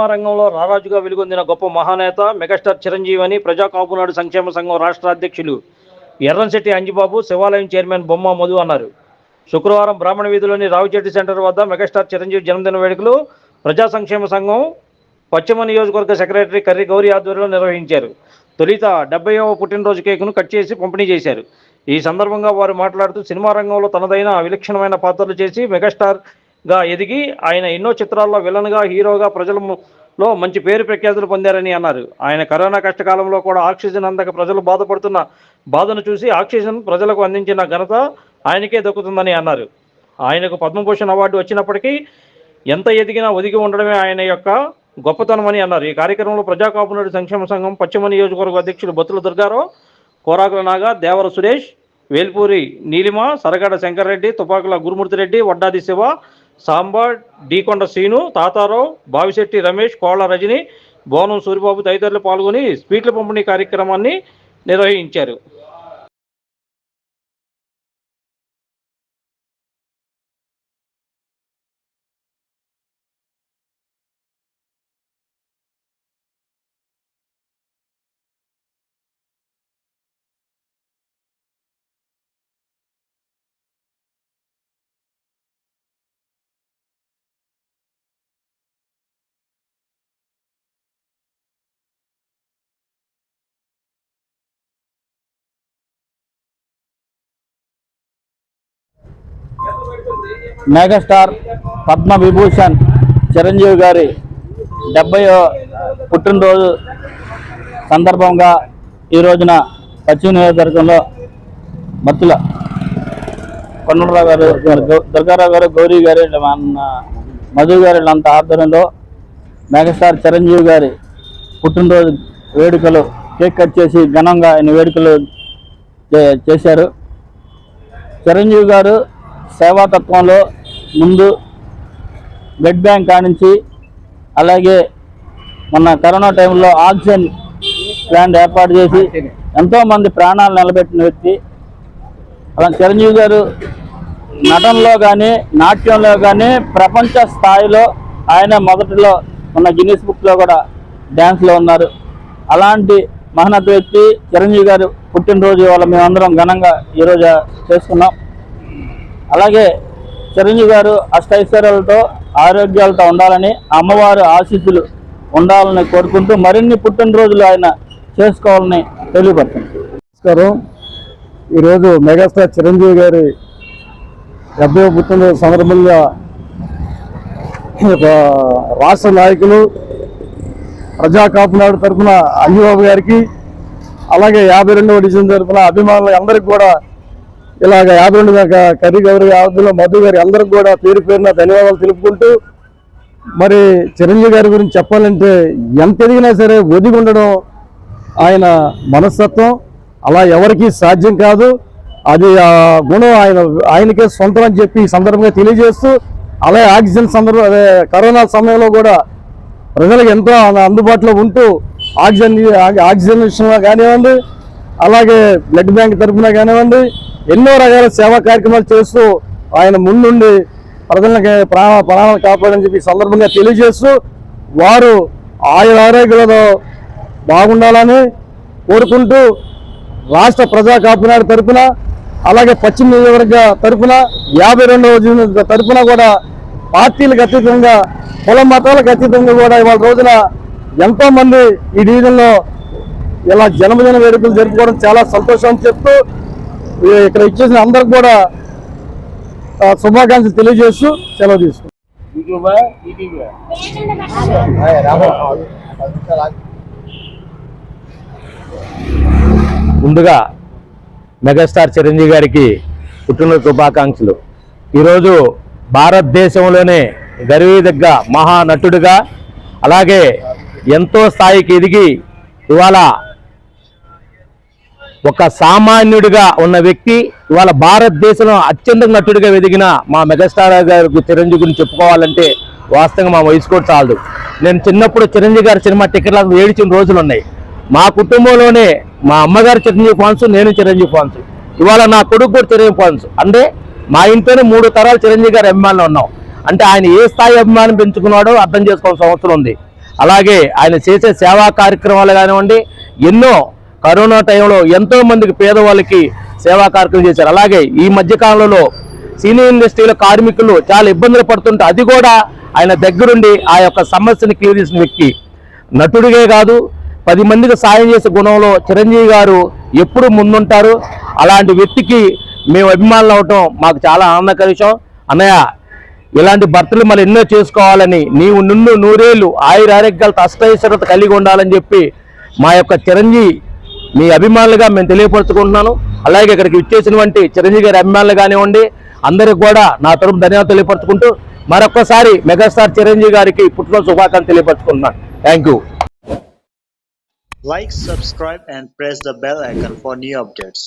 Cinema రంగంలో రారాజుగా వెలుగొందిన గొప్ప మహానేత మెగాస్టార్ చిరంజీవి అని ప్రజా కాపునాడు సంక్షేమ సంఘం రాష్ట్ర అధ్యక్షులు ఎర్రంశెట్టి అంజిబాబు శివాలయం చైర్మన్ బొమ్మ మధు అన్నారు. శుక్రవారం బ్రాహ్మణ వీధిలోని రావుచెట్టి సెంటర్ వద్ద మెగాస్టార్ చిరంజీవి జన్మదిన వేడుకలు ప్రజా సంక్షేమ సంఘం పశ్చిమ నియోజకవర్గ సెక్రటరీ కర్రి గౌరీ ఆధ్వర్యంలో నిర్వహించారు. తొలిత డెబ్బైవ పుట్టినరోజు కేకును కట్ చేసి పంపిణీ చేశారు. ఈ సందర్భంగా వారు మాట్లాడుతూ సినిమా రంగంలో తనదైన విలక్షణమైన పాత్రలు చేసి మెగాస్టార్ గా ఎదిగి ఆయన ఎన్నో చిత్రాల్లో విలన్గా హీరోగా ప్రజలలో మంచి పేరు ప్రఖ్యాతులు పొందారని అన్నారు. ఆయన కరోనా కష్టకాలంలో కూడా ఆక్సిజన్ అందక ప్రజలు బాధపడుతున్న బాధను చూసి ఆక్సిజన్ ప్రజలకు అందించిన ఘనత ఆయనకే దక్కుతుందని అన్నారు. ఆయనకు పద్మభూషణ్ అవార్డు వచ్చినప్పటికీ ఎంత ఎదిగినా ఒదిగి ఉండడమే ఆయన యొక్క గొప్పతనమని అన్నారు. ఈ కార్యక్రమంలో ప్రజా కాపునాడు సంక్షేమ సంఘం పశ్చిమ నియోజకవర్గ అధ్యక్షులు బొత్తుల దుర్గారావు కోరాకుల నాగ దేవర సురేష్ వేల్పూరి నీలిమ సరగడ శంకర్రెడ్డి తుపాకుల గురుమూర్తిరెడ్డి వడ్డాది శివ సాంబా డీకొండ శ్రీను తాతారావు బావిశెట్టి రమేష్ కోళ్ళ రజని బోనం సూరిబాబు తదితరులు పాల్గొని స్వీట్ల పంపిణీ కార్యక్రమాన్ని నిర్వహించారు. మెగాస్టార్ పద్మ విభూషణ్ చిరంజీవి గారి డెబ్బై పుట్టినరోజు సందర్భంగా ఈ రోజున పశ్చిమ నియోజకవర్గంలో మత్తుల కొండలరావు గారు దుర్గారావు గారు గౌరీ గారు మన మధు గారి వీళ్ళంతా ఆధ్వర్యంలో మెగాస్టార్ చిరంజీవి గారి పుట్టినరోజు వేడుకలు కేక్ కట్ చేసి ఘనంగా ఆయన వేడుకలు చే- చేశారు. చిరంజీవి గారు సేవాతత్వంలో ముందు బ్లడ్ బ్యాంక్ కానించి అలాగే మొన్న కరోనా టైంలో ఆక్సిజన్ ప్లాంట్ ఏర్పాటు చేసి ఎంతోమంది ప్రాణాలు నిలబెట్టిన వ్యక్తి. అలా చిరంజీవి గారు నటనలో కానీ నాట్యంలో కానీ ప్రపంచ స్థాయిలో ఆయన మొదటిలో ఉన్న గిన్నీస్ బుక్లో కూడా డ్యాన్స్లో ఉన్నారు. అలాంటి మహనత వ్యక్తి చిరంజీవి గారు పుట్టినరోజు వాళ్ళ మేమందరం ఘనంగా ఈరోజు చేసుకున్నాం. అలాగే చిరంజీవి గారు అష్టైశ్వర్యాలతో ఆరోగ్యాలతో ఉండాలని అమ్మవారు ఆశీస్సులు ఉండాలని కోరుకుంటూ మరిన్ని పుట్టినరోజులు ఆయన చేసుకోవాలని తెలియపడుతుంది నమస్కారం. ఈరోజు మెగాస్టార్ చిరంజీవి గారి డెబ్బై పుట్టినరోజు సందర్భంగా ఒక రాష్ట్ర నాయకులు ప్రజా కాపునాడు తరఫున అయ్యబాబు గారికి అలాగే యాభై రెండవ డివిజన్ తరఫున అభిమానులు అందరికి కూడా ఇలాగ యాభై రెండు కర్రీ గౌరి యావద్దులో మధు గారి అందరికి కూడా పేరు పేరున ధన్యవాదాలు తెలుపుకుంటూ మరి చిరంజీవి గారి గురించి చెప్పాలంటే ఎంత ఎదిగినా సరే ఒదిగి ఉండడం ఆయన మనస్తత్వం. అలా ఎవరికి సాధ్యం కాదు. అది ఆ గుణం ఆయన ఆయనకే సొంతం అని చెప్పి సందర్భంగా తెలియజేస్తూ అలాగే ఆక్సిజన్ సందర్భం అదే కరోనా సమయంలో కూడా ప్రజలకు ఎంతో అందుబాటులో ఉంటూ ఆక్సిజన్ ఆక్సిజన్ విషయంలో కానివ్వండి అలాగే బ్లడ్ బ్యాంక్ తరఫున కానివ్వండి ఎన్నో రకాల సేవా కార్యక్రమాలు చేస్తూ ఆయన ముందుండి ప్రజలకి ప్రాణ ప్రాణాలు కాపాడని చెప్పి సందర్భంగా తెలియజేస్తూ వారు ఆయుర ఆరోగ్యాలతో బాగుండాలని కోరుకుంటూ రాష్ట్ర ప్రజా కాపునాడు తరపున అలాగే పశ్చిమ నియోజకవర్గ తరపున యాభై రెండవ తరపున కూడా పార్టీలకు అతీతంగా కుల మతాలకు అతీతంగా కూడా ఇవాళ రోజున ఎంతోమంది ఈ డివిజన్లో ఇలా జన్మదిన వేడుకలు జరుపుకోవడం చాలా సంతోషం చెప్తూ ఇక్కడ ఇచ్చేసిన అందరికి కూడా శుభాకాంక్షలు తెలియజేస్తూ సెలవు తీసుకుంటాం ముందుగా మెగాస్టార్ చిరంజీవి గారికి పుట్టినరోజు శుభాకాంక్షలు. ఈరోజు భారతదేశంలోనే గర్వీదగ్గ మహానటుడిగా అలాగే ఎంతో స్థాయికి ఎదిగి ఇవాళ ఒక సామాన్యుడిగా ఉన్న వ్యక్తి ఇవాళ భారతదేశంలో అత్యంత నటుడిగా ఎదిగిన మా మెగాస్టార్ గారికి చిరంజీవి గురించి చెప్పుకోవాలంటే వాస్తవంగా మా వయసు కూడా చాలదు. నేను చిన్నప్పుడు చిరంజీవి గారి సినిమా టికెట్లకు ఏడిచిన రోజులు ఉన్నాయి. మా కుటుంబంలోనే మా అమ్మగారు చిరంజీవి ఫాన్స్ నేను చిరంజీవి ఫాన్స్ ఇవాళ నా కొడుకు కూడా చిరంజీవి ఫాన్స్ అంటే మా ఇంట్లోనే మూడు తరాలు చిరంజీవి గారి అభిమానులు ఉన్నాం. అంటే ఆయన ఏ స్థాయి అభిమానం పెంచుకున్నాడో అర్థం చేసుకోవాల్సిన అవసరం ఉంది. అలాగే ఆయన చేసే సేవా కార్యక్రమాలు కానివ్వండి ఎన్నో కరోనా టైంలో ఎంతో మందికి పేదవాళ్ళకి సేవా కార్యక్రమం చేశారు. అలాగే ఈ మధ్య కాలంలో సినీ ఇండస్ట్రీలో కార్మికులు చాలా ఇబ్బందులు పడుతుంటే అది కూడా ఆయన దగ్గరుండి ఆ యొక్క సమస్యని క్లియర్ చేసిన వ్యక్తి. నటుడిగే కాదు పది మందికి సాయం చేసే గుణంలో చిరంజీవి గారు ఎప్పుడు ముందుంటారు. అలాంటి వ్యక్తికి మేము అభిమానులు అవటం మాకు చాలా ఆనందకర విషయం. అన్నయ్య ఇలాంటి భర్తలు మళ్ళీ ఎన్నో చేసుకోవాలని నీవు నిన్ను నూరేళ్ళు ఆయుర అష్టైశ్వరత కలిగి ఉండాలని చెప్పి మా యొక్క చిరంజీవి మీ అభిమానులుగా మేము తెలియపరుచుకుంటున్నాను. అలాగే ఇక్కడికి ఇచ్చేసినటువంటి చిరంజీవి గారి అభిమానులు కానివ్వండి అందరికి కూడా నా తరపు ధన్యవాదాలు తెలియపరచుకుంటూ మరొకసారి మెగాస్టార్ చిరంజీవి గారికి పుట్టినరోజు శుభాకాంక్షలు తెలియపరచుకుంటున్నాను. Thank you like subscribe and press the bell icon for new updates